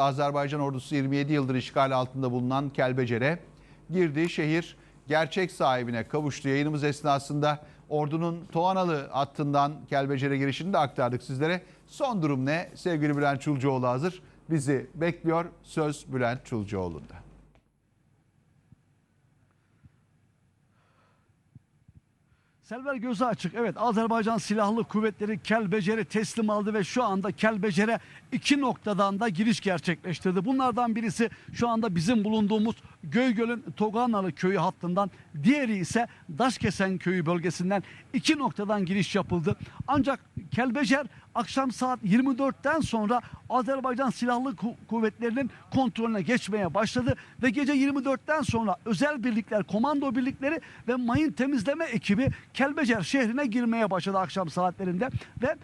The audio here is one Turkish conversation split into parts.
Azerbaycan ordusu 27 yıldır işgal altında bulunan Kelbecer'e girdi. Şehir gerçek sahibine kavuştu. Yayınımız esnasında ordunun Toğanalı hattından Kelbecer'e girişini de aktardık sizlere. Son durum ne? Sevgili Bülent Çulcuoğlu hazır. Bizi bekliyor. Söz Bülent Çulcuoğlu'nda. Selver gözü açık. Evet Azerbaycan Silahlı Kuvvetleri Kelbecer'i teslim aldı ve şu anda Kelbecer'e iki noktadan da giriş gerçekleştirdi. Bunlardan birisi şu anda bizim bulunduğumuz Göygöl'ün Toganalı köyü hattından, diğeri ise Daşkesen köyü bölgesinden iki noktadan giriş yapıldı. Ancak Kelbecer akşam saat 24'ten sonra Azerbaycan Silahlı Ku- Kuvvetleri'nin kontrolüne geçmeye başladı ve gece 24'ten sonra özel birlikler, komando birlikleri ve mayın temizleme ekibi Kelbecer şehrine girmeye başladı akşam saatlerinde ve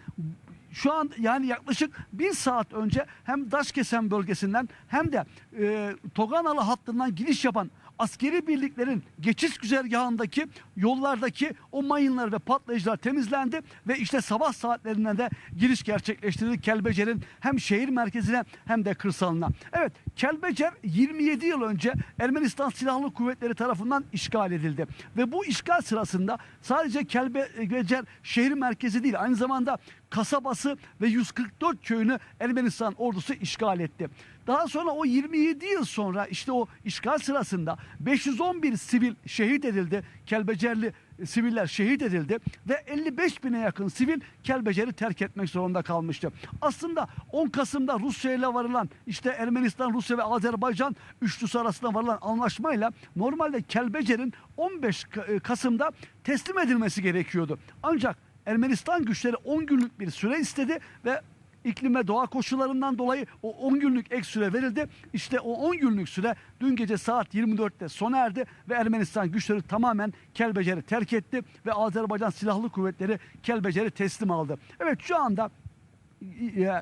şu an yani yaklaşık bir saat önce hem Daşkesen bölgesinden hem de e, Toganalı hattından giriş yapan askeri birliklerin geçiş güzergahındaki yollardaki o mayınlar ve patlayıcılar temizlendi ve işte sabah saatlerinde de giriş gerçekleştirildi Kelbecer'in hem şehir merkezine hem de kırsalına. Evet Kelbecer 27 yıl önce Ermenistan Silahlı Kuvvetleri tarafından işgal edildi ve bu işgal sırasında sadece Kelbecer şehir merkezi değil aynı zamanda kasabası ve 144 köyünü Ermenistan ordusu işgal etti. Daha sonra o 27 yıl sonra işte o işgal sırasında 511 sivil şehit edildi. Kelbecerli siviller şehit edildi ve 55 bine yakın sivil Kelbecer'i terk etmek zorunda kalmıştı. Aslında 10 Kasım'da Rusya ile varılan işte Ermenistan, Rusya ve Azerbaycan üçlüsü arasında varılan anlaşmayla normalde Kelbecer'in 15 Ka- Kasım'da teslim edilmesi gerekiyordu. Ancak Ermenistan güçleri 10 günlük bir süre istedi ve iklim ve doğa koşullarından dolayı o 10 günlük ek süre verildi. İşte o 10 günlük süre dün gece saat 24'te sona erdi ve Ermenistan güçleri tamamen Kelbecer'i terk etti ve Azerbaycan Silahlı Kuvvetleri Kelbecer'i teslim aldı. Evet şu anda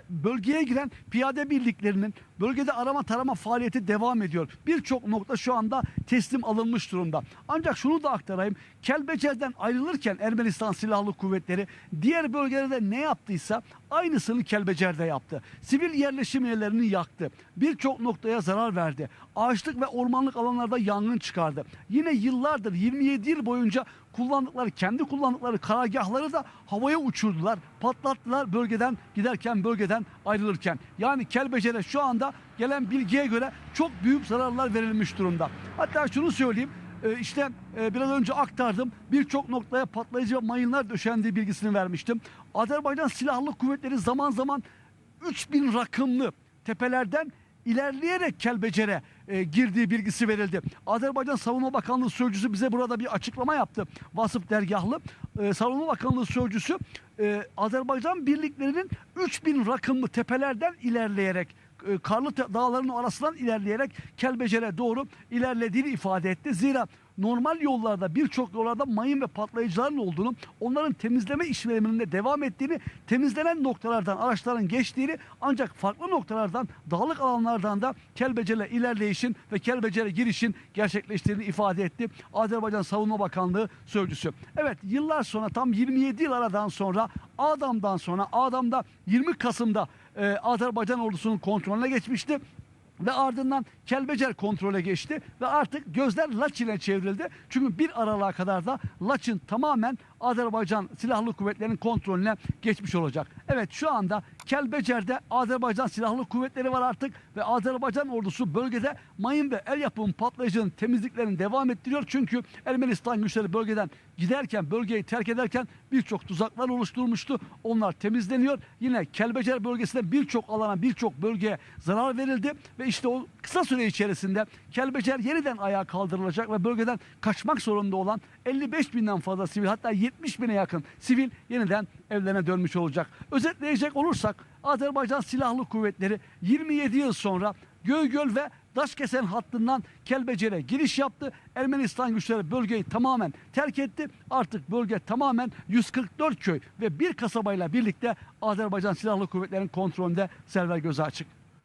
bölgeye giren piyade birliklerinin bölgede arama tarama faaliyeti devam ediyor. Birçok nokta şu anda teslim alınmış durumda. Ancak şunu da aktarayım. Kelbecer'den ayrılırken Ermenistan Silahlı Kuvvetleri diğer bölgelerde ne yaptıysa aynısını Kelbecer'de yaptı. Sivil yerleşim yerlerini yaktı. Birçok noktaya zarar verdi. Ağaçlık ve ormanlık alanlarda yangın çıkardı. Yine yıllardır 27 yıl boyunca kullandıkları kendi kullandıkları karargahları da havaya uçurdular. Patlattılar bölgeden giderken bölgeden ayrılırken. Yani Kelbecer'e şu anda gelen bilgiye göre çok büyük zararlar verilmiş durumda. Hatta şunu söyleyeyim. e, işte e, biraz önce aktardım. Birçok noktaya patlayıcı mayınlar döşendiği bilgisini vermiştim. Azerbaycan Silahlı Kuvvetleri zaman zaman 3000 rakımlı tepelerden ilerleyerek Kelbecer'e e, girdiği bilgisi verildi. Azerbaycan Savunma Bakanlığı Sözcüsü bize burada bir açıklama yaptı. Vasıf Dergahlı. E, Savunma Bakanlığı Sözcüsü e, Azerbaycan birliklerinin 3000 rakımlı tepelerden ilerleyerek e, karlı dağların arasından ilerleyerek Kelbecer'e doğru ilerlediğini ifade etti. Zira normal yollarda birçok yollarda mayın ve patlayıcıların olduğunu, onların temizleme işlemlerinin de devam ettiğini, temizlenen noktalardan araçların geçtiğini ancak farklı noktalardan, dağlık alanlardan da Kelbecer'e ilerleyişin ve Kelbecer'e girişin gerçekleştiğini ifade etti. Azerbaycan Savunma Bakanlığı sözcüsü. Evet yıllar sonra tam 27 yıl aradan sonra Adam'dan sonra Adam'da 20 Kasım'da e, Azerbaycan ordusunun kontrolüne geçmişti ve ardından Kelbecer kontrole geçti ve artık gözler Laçin'e çevrildi. Çünkü bir aralığa kadar da Laçin tamamen Azerbaycan Silahlı Kuvvetleri'nin kontrolüne geçmiş olacak. Evet şu anda Kelbecer'de Azerbaycan Silahlı Kuvvetleri var artık ve Azerbaycan ordusu bölgede mayın ve el yapımı patlayıcının temizliklerini devam ettiriyor. Çünkü Ermenistan güçleri bölgeden giderken, bölgeyi terk ederken birçok tuzaklar oluşturmuştu. Onlar temizleniyor. Yine Kelbecer bölgesinde birçok alana, birçok bölgeye zarar verildi ve işte o kısa süre içerisinde Kelbecer yeniden ayağa kaldırılacak ve bölgeden kaçmak zorunda olan 55 binden fazla sivil hatta 70 bine yakın sivil yeniden evlerine dönmüş olacak. Özetleyecek olursak Azerbaycan Silahlı Kuvvetleri 27 yıl sonra Göygöl ve Daşkesen hattından Kelbecer'e giriş yaptı. Ermenistan güçleri bölgeyi tamamen terk etti. Artık bölge tamamen 144 köy ve bir kasabayla birlikte Azerbaycan Silahlı Kuvvetleri'nin kontrolünde Server Gözü açık.